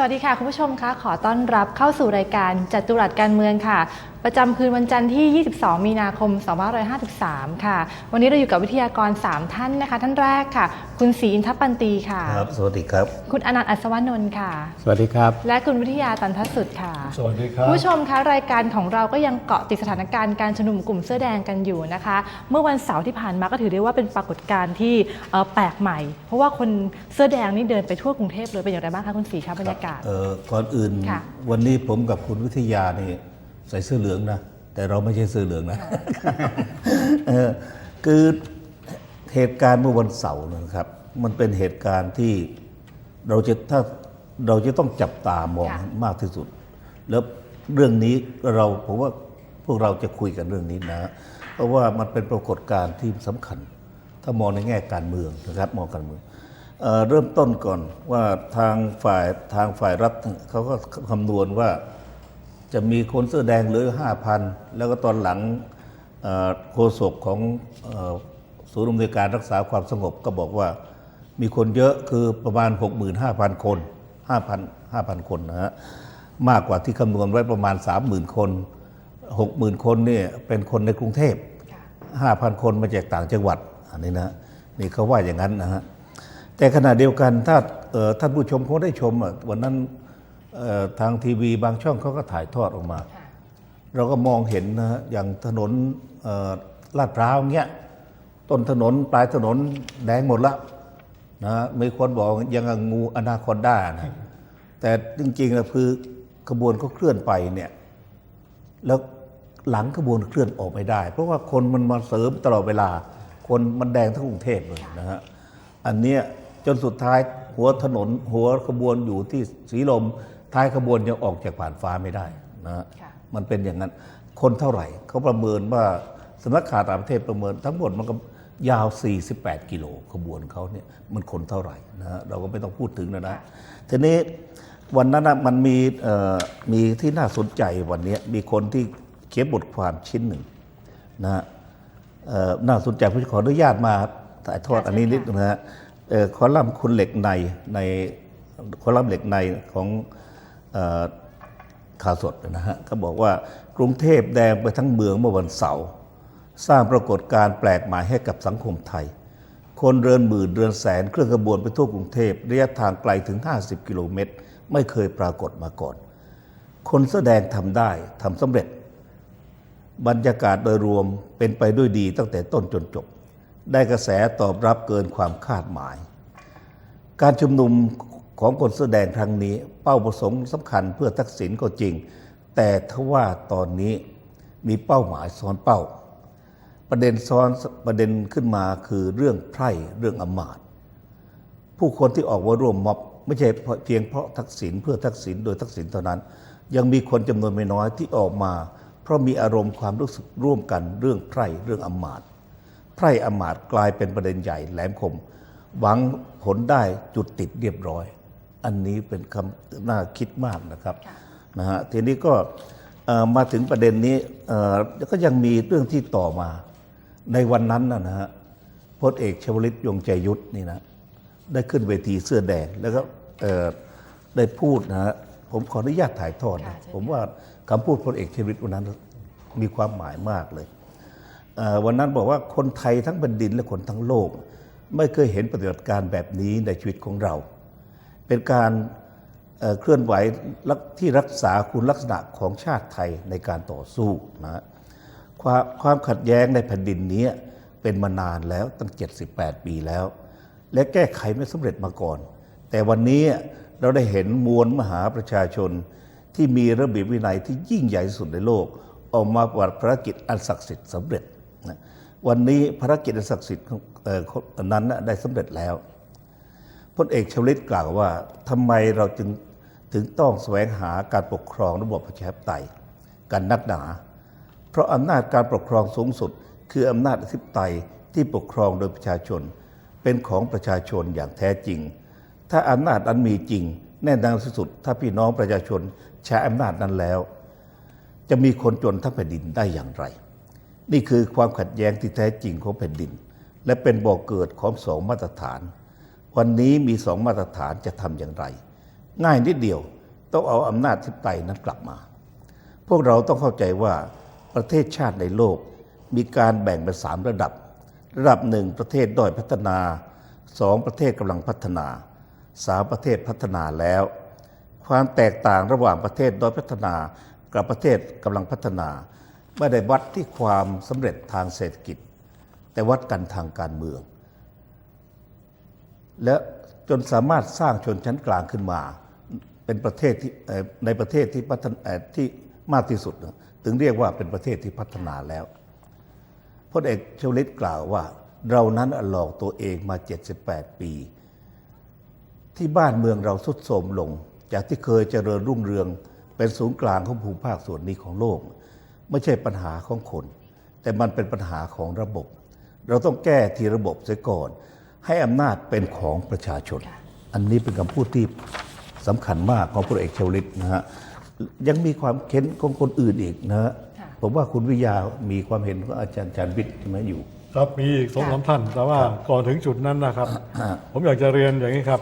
สวัสดีค่ะ คุณผู้ชมคะขอต้อนรับเข้าสู่รายการจัตุรัสการเมืองค่ะ ประจำคืนวันจันทร์ที่ 22 มีนาคม 2553 ค่ะ วันนี้เราอยู่กับวิทยากร 3 ท่านนะคะ ท่านแรกค่ะ คุณศรีอินทปันตีค่ะ ครับ สวัสดีครับ คุณอนันต์อัศวนนท์ค่ะ สวัสดีครับ และคุณวิทยาตันทสุดค่ะ สวัสดีครับคุณผู้ชมคะรายการของเราก็ยังเกาะติดสถานการณ์การชุมนุมกลุ่มเสื้อแดงกันอยู่นะคะ เมื่อวันเสาร์ที่ผ่านมาก็ถือได้ว่าเป็นปรากฏการณ์ที่เอ่อแปลกใหม่ เพราะว่าคนเสื้อแดงนี่เดินไปทั่วกรุงเทพเลยเป็นอย่างไรบ้างคะคุณศรีคะบรรยากาศเอ่อก่อนอื่นค่ะ วันนี้ผมกับคุณวิทยานี่ใส่เสื้อเหลืองนะ แต่เราไม่ใช่เสื้อเหลืองนะเออคือเหตุการณ์เมื่อวันเสาร์นะครับ มันเป็นเหตุการณ์ที่เราจะถ้าเราจะต้องจับตามองค่ะ มากที่สุด แล้วเรื่องนี้เราผมว่าพวกเราจะคุยกันเรื่องนี้นะ เพราะว่ามันเป็นปรากฏการณ์ที่สำคัญ ถ้ามองในแง่การเมืองนะครับมองการเมือง เอ่อเริ่มต้นก่อนว่าทางฝ่ายทางฝ่ายรัฐเขาก็คำนวณว่าจะมีคนเสื้อแดงเหลือห้าพันแล้วก็ตอนหลังเอ่อโฆษกของเอ่อศูนย์อำนวยการรักษาความสงบก็บอกว่ามีคนเยอะคือประมาณ 65,000 คน5,000 5,000 คนนะฮะมากกว่าที่คำนวณไว้ประมาณ 30,000 คน 60,000 คนเนี่ยเป็นคนในกรุงเทพห้าพันคนมาจากต่างจังหวัดอันนี้นะนี่เขาว่าอย่างนั้นนะฮะ แต่ขณะเดียวกันถ้าเอ่อท่านผู้ชมเขาได้ชมอะวันนั้นเอ่อทางทีวีบางช่องเขาก็ถ่ายทอดออกมา เราก็มองเห็นนะฮะอย่างถนนเอ่อลาดพร้าวเงี้ยต้นถนนปลายถนนแดงหมดละนะฮะมีคนบอกยังกับงูอนาคอนด้านะแต่จริงๆนะคือขบวนเขาเคลื่อนไปเนี่ยแล้วหลังขบวนเคลื่อนออกไม่ได้ เพราะว่าคนมันมาเสริมตลอดเวลา คนมันแดงทั้งกรุงเทพเลยนะฮะอันเนี้ย จนสุดท้ายหัวถนนหัวขบวนอยู่ที่สีลม ท้ายขบวนยังออกจากผ่านฟ้าไม่ได้นะฮะค่ะมันเป็นอย่างนั้น คนเท่าไหร่เขาประเมินว่าสำนักข่าวต่างประเทศประเมิน ทั้งหมดมันก็ยาว 48 กิโลขบวนเขาเนี่ยมันคนเท่าไหร่นะฮะเราก็ไม่ต้องพูดถึงนะนะทีนี้วันนั้นนะมันมีเอ่อมีที่น่าสนใจวันนี้มีคนที่เขียนบทความชิ้นหนึ่งนะฮะเอ่อน่าสนใจผมขออนุญาตมาถ่ายทอดค่ะอันนี้เชิญนิดนะฮะเอ่อ คอลัมน์คุณเหล็กในในคอลัมน์เหล็กในของข่าวสดนะฮะเขาบอกว่ากรุงเทพแดงไปทั้งเมืองเมื่อวันเสาร์สร้างปรากฏการณ์แปลกใหม่ให้กับสังคมไทย คนเรือนหมื่นเรือนแสนเคลื่อนขบวนไปทั่วกรุงเทพระยะทางไกลถึง 50 กิโลเมตร ไม่เคยปรากฏมาก่อน คนแสดงทำได้ทำสำเร็จ บรรยากาศโดยรวมเป็นไปด้วยดีตั้งแต่ต้นจนจบ ได้กระแสตอบรับเกินความคาดหมาย การชุมนุมของคนแสดงครั้งนี้ เป้าประสงค์สำคัญเพื่อทักษิณก็จริง แต่ทว่าตอนนี้มีเป้าหมายซ้อนเป้า ประเด็นซ้อนประเด็นขึ้นมาคือเรื่องไพร่เรื่องอมาตผู้คนที่ออกมาร่วมม็อบไม่ใช่เพียงเพราะทักษิณเพื่อทักษิณโดยทักษิณเท่านั้น ยังมีคนจำนวนไม่น้อยที่ออกมา เพราะมีอารมณ์ความรู้สึกร่วมกันเรื่องไพร่เรื่องอมาตย์ ไพร่อำมาตย์กลายเป็นประเด็นใหญ่แหลมคม หวังผลได้จุดติดเรียบร้อย อันนี้เป็นคำน่าคิดมากนะครับค่ะนะฮะทีนี้ก็เอ่อมาถึงประเด็นนี้เอ่อก็ยังมีเรื่องที่ต่อมาในวันนั้นนะนะฮะพลเอกชวลิตยงใจยุทธนี่นะได้ขึ้นเวทีเสื้อแดงแล้วก็เอ่อได้พูดนะฮะผมขออนุญาตถ่ายทอดนะค่ะเชิญผมว่าคำพูดพลเอกชวลิตวันนั้นมีความหมายมากเลยเอ่อ วันนั้นบอกว่าคนไทยทั้งแผ่นดินและคนทั้งโลก ไม่เคยเห็นปฏิบัติการแบบนี้ในชีวิตของเรา เป็นการเเคลื่อนไหวที่รักษาคุณลักษณะของชาติไทยในการต่อสู้นะความความขัดแย้งในแผ่นดินนี้เป็นมานานแล้วตั้ง 78 ปีแล้ว และแก้ไขไม่สำเร็จมาก่อน แต่วันนี้เราได้เห็นมวลมหาประชาชนที่มีระเบียบวินัยที่ยิ่งใหญ่สุดในโลก ออกมาปฏิบัติภารกิจอันศักดิ์สิทธิ์สำเร็จ วันนี้ภารกิจศักดิ์สิทธิ์นั้นได้สำเร็จแล้วพลเอกชวลิตกล่าวว่าทำไมเราจึงถึงต้องแสวงหาการปกครองระบบประชาธิปไตยกันนักหนา เพราะอำนาจการปกครองสูงสุด คืออำนาจอธิปไตยที่ปกครองโดยประชาชน เป็นของประชาชนอย่างแท้จริง ถ้าอำนาจนั้นมีจริง แน่นอนที่สุด ถ้าพี่น้องประชาชนใช้อำนาจนั้นแล้ว จะมีคนจนทั้งแผ่นดินได้อย่างไร นี่คือความขัดแย้งที่แท้จริงของแผ่นดิน และเป็นบ่อกเกิดของสองมาตรฐาน วันนี้มีสองมาตรฐานจะทำอย่างไร ง่ายนิดเดียวต้องเอาอำนาจทิปไตยนั้นกลับมา พวกเราต้องเข้าใจว่าประเทศชาติในโลก มีการแบ่งเป็นสามระดับ ระดับหนึ่งประเทศด้อยพัฒนาสองประเทศกำลังพัฒนาสามประเทศพัฒนาแล้ว ความแตกต่างระหว่างประเทศด้อยพัฒนากับประเทศกำลังพัฒนา ไม่ได้วัดที่ความสำเร็จทางเศรษฐกิจ แต่วัดกันทางการเมือง และจนสามารถสร้างชนชั้นกลางขึ้นมา เป็นประเทศที่ในประเทศที่พัฒนเอ่อที่มากที่สุด ถึงเรียกว่าเป็นประเทศที่พัฒนาแล้วพลเอกชวลิตกล่าวว่า เรานั้นหลอกตัวเองมา 78 ปี ที่บ้านเมืองเราสุดโทรมลง จากที่เคยเจริญรุ่งเรืองเป็นศูนย์กลางของภูมิภาคส่วนนี้ของโลก ไม่ใช่ปัญหาของคน แต่มันเป็นปัญหาของระบบ เราต้องแก้ที่ระบบเสียก่อน ให้อำนาจเป็นของประชาชน อันนี้เป็นคำพูดที่สำคัญมากของพลเอกชวลิตนะฮะยังมีความเค้นของคนอื่นอีกนะฮะค่ะผมว่าคุณวิทยามีความเห็นของอาจารย์ชานวิทย์ใช่ไหมอยู่ ครับมีอีกสองสามท่าน แต่ว่าก่อนถึงจุดนั้นนะครับ ผมอยากจะเรียนอย่างนี้ครับ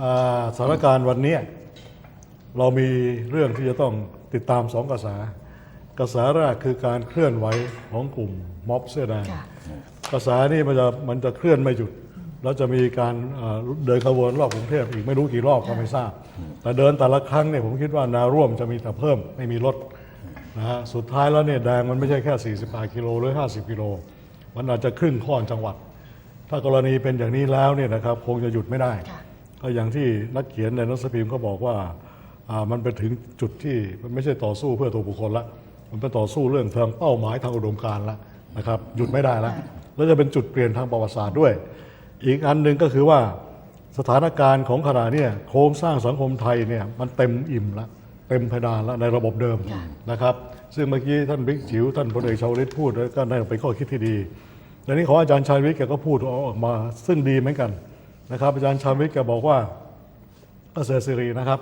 อ่าสถานการณ์วันนี้เรามีเรื่องที่จะต้องติดตามสองกระแส กระแสแรกคือการเคลื่อนไหวของกลุ่มม็อบเสื้อแดงค่ะกระแสนี่มันจะมันจะเคลื่อนไม่หยุด แล้วจะมีการอ่าเดินขบวนรอบกรุงเทพอีกไม่รู้กี่รอบก็ไม่ทราบ แต่เดินแต่ละครั้งเนี่ยผมคิดว่าแนวร่วมจะมีแต่เพิ่มไม่มีลดนะฮะสุดท้ายแล้วเนี่ยแดงมันไม่ใช่แค่48กิโลหรือ 50กิโลมันอาจจะครึ่งข้อนจังหวัด ถ้ากรณีเป็นอย่างนี้แล้วเนี่ยนะครับคงจะหยุดไม่ได้ค่ะก็อย่างที่นักเขียนในหนังสือพิมพ์เขาบอกว่าอ่ามันไปถึงจุดที่มันไม่ใช่ต่อสู้เพื่อตัวบุคคลละ มันเป็นต่อสู้เรื่องทางเป้าหมายทางอุดมการณ์ละนะครับหยุดไม่ได้แล้วแล้วจะเป็นจุดเปลี่ยนทางประวัติศาสตร์ด้วย อีกอันหนึ่งก็คือว่าสถานการณ์ของขณะเนี่ยโครงสร้างสังคมไทยเนี่ยมันเต็มอิ่มแล้วเต็มเพดานแล้วในระบบเดิมนะครับ ซึ่งเมื่อกี้ท่านบิ๊กจิ๋วท่านพลเอกชาวลิตพูดแล้วก็น่าจะเป็นข้อคิดที่ดีแต่นี้ของอาจารย์ชาญวิทย์แกก็พูดออกมาซึ่งดีเหมือนกันนะครับ อาจารย์ชาญวิทย์แกบอกว่าเกษตรศิรินะครับ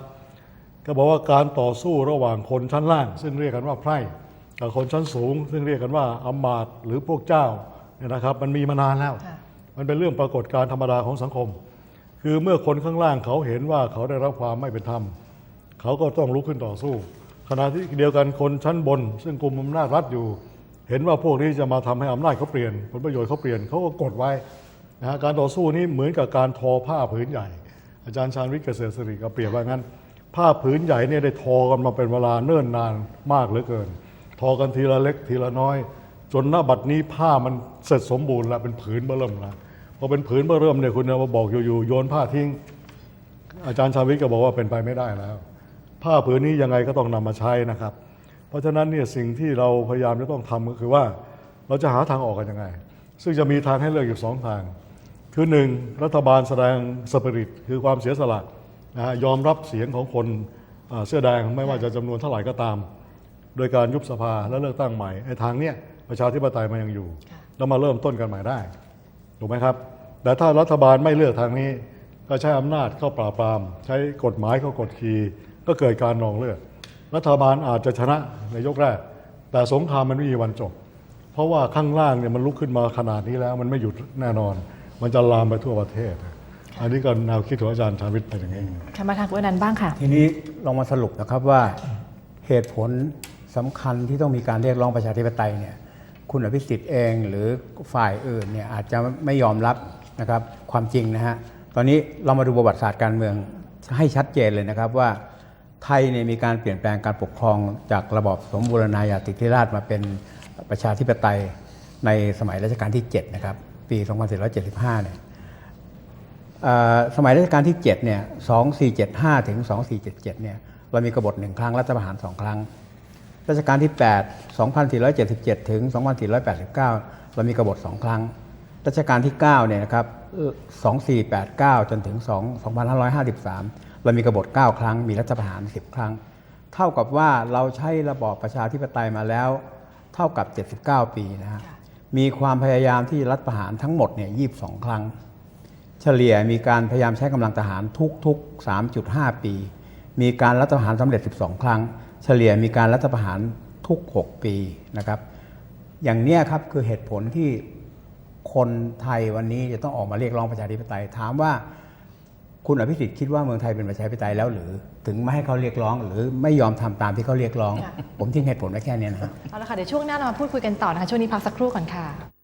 ก็บอกว่าการต่อสู้ระหว่างคนชั้นล่าง ซึ่งเรียกกันว่าไพร่กับคนชั้นสูง ซึ่งเรียกกันว่าอำมาตย์หรือพวกเจ้าเนี่ยนะครับ มันมีมานานแล้วค่ะมันเป็นเรื่องปรากฏการณ์ธรรมดาของสังคม คือเมื่อคนข้างล่างเขาเห็นว่าเขาได้รับความไม่เป็นธรรม เขาก็ต้องลุกขึ้นต่อสู้ ขณะที่เดียวกันคนชั้นบน ซึ่งกลุ่มอำนาจรัฐอยู่ เห็นว่าพวกนี้จะมาทำให้อำนาจเขาเปลี่ยนผลประโยชน์เขาเปลี่ยนเขาก็กดไว้นะฮะการต่อสู้นี้เหมือนกับการทอผ้าผืนใหญ่ อาจารย์ชาญวิทย์เกษตรศิริก็เปรียบว่างั้น ผ้าผืนใหญ่เนี่ยได้ทอกันมาเป็นเวลาเนิ่นนานมากเหลือเกิน ทอกันทีละเล็กทีละน้อย จนหน้าบัดนี้ผ้ามันเสร็จสมบูรณ์แล้วเป็นผืนเบื้อเริ่มแล้วพอเป็นผืนเบื้อเริ่มเนี่ยคุณจะมาบอกอยู่ๆโยนผ้าทิ้ง อาจารย์ชาวิทย์ก็บอกว่าเป็นไปไม่ได้แล้ว ผ้าผืนนี้ยังไงก็ต้องนำมาใช้นะครับ เพราะฉะนั้นเนี่ยสิ่งที่เราพยายามจะต้องทำก็คือว่าเราจะหาทางออกกันยังไง ซึ่งจะมีทางให้เลือกอยู่สองทาง คือหนึ่งรัฐบาลแสดงสปิริตคือความเสียสละ นะฮะยอมรับเสียงของคนอ่าเสื้อแดงไม่ว่าจะจำนวนเท่าไหร่ก็ตาม โดยการยุบสภาและเลือกตั้งใหม่ไอ้ทางเนี้ยประชาธิปไตยมันยังอยู่ แล้วมาเริ่มต้นกันใหม่ได้ถูกไหมครับ แต่ถ้ารัฐบาลไม่เลือกทางนี้ ก็ใช้อำนาจเข้าปราบปราม ใช้กฎหมายเข้ากดขี่ก็เกิดการนองเลือดรัฐบาลอาจจะชนะในยกแรก แต่สงครามมันไม่มีวันจบ เพราะว่าข้างล่างเนี่ยมันลุกขึ้นมาขนาดนี้แล้ว มันไม่หยุดแน่นอน มันจะลามไปทั่วประเทศ อันนี้ก็แนวคิดของอาจารย์ชาญวิทย์เป็นอย่างนี้ค่ะมาทางคุณอนันต์บ้างค่ะ ทีนี้ลองมาสรุปนะครับว่าเหตุผลสำคัญที่ต้องมีการเรียกร้องประชาธิปไตยเนี่ยคุณอภิสิทธิ์เองหรือฝ่ายอื่นเนี่ยอาจจะไม่ยอมรับนะครับความจริงนะฮะตอนนี้เรามาดูประวัติศาสตร์การเมืองให้ชัดเจนเลยนะครับว่าไทยเนี่ยมีการเปลี่ยนแปลงการปกครองจากระบอบสมบูรณาญาสิทธิราชย์มาเป็นประชาธิปไตยในสมัยรัชกาลที่ 7 นะครับ ปี 2475 เนี่ยเอ่อ สมัยรัชกาลที่7เนี่ย2475 ถึง 2477 เนี่ย เรามีกบฏหนึ่งครั้ง รัฐประหารสองครั้ง รัชกาลที่ 8 2477 ถึง 2489 เรามีกบฏสองครั้ง รัชกาลที่ 9 เนี่ยนะครับเอ่อ2489 จนถึง2 2553 เรามีกบฏ9 ครั้ง มีรัฐประหาร 10 ครั้ง เท่ากับว่าเราใช้ระบอบประชาธิปไตยมาแล้ว เท่ากับ 79 ปีนะฮะ มีความพยายามที่รัฐประหารทั้งหมดเนี่ย 22 ครั้ง เฉลี่ยมีการพยายามใช้กำลังทหารทุกๆ 3.5 ปี มีการรัฐประหารสำเร็จ 12 ครั้ง เฉลี่ยมีการรัฐประหารทุก 6 ปีนะครับ อย่างเนี้ยครับคือเหตุผลที่คนไทยวันนี้จะต้องออกมาเรียกร้องประชาธิปไตย ถามว่าคุณอภิสิทธิ์คิดว่าเมืองไทยเป็นประชาธิปไตยแล้วหรือ ถึงไม่ให้เขาเรียกร้อง หรือไม่ยอมทำตามที่เขาเรียกร้อง ผมทิ้งเหตุผลไว้แค่เนี้ยนะฮะเอาละค่ะเดี๋ยวช่วงหน้าเรามาพูดคุยกันต่อนะคะช่วงนี้พักสักครู่ก่อนค่ะ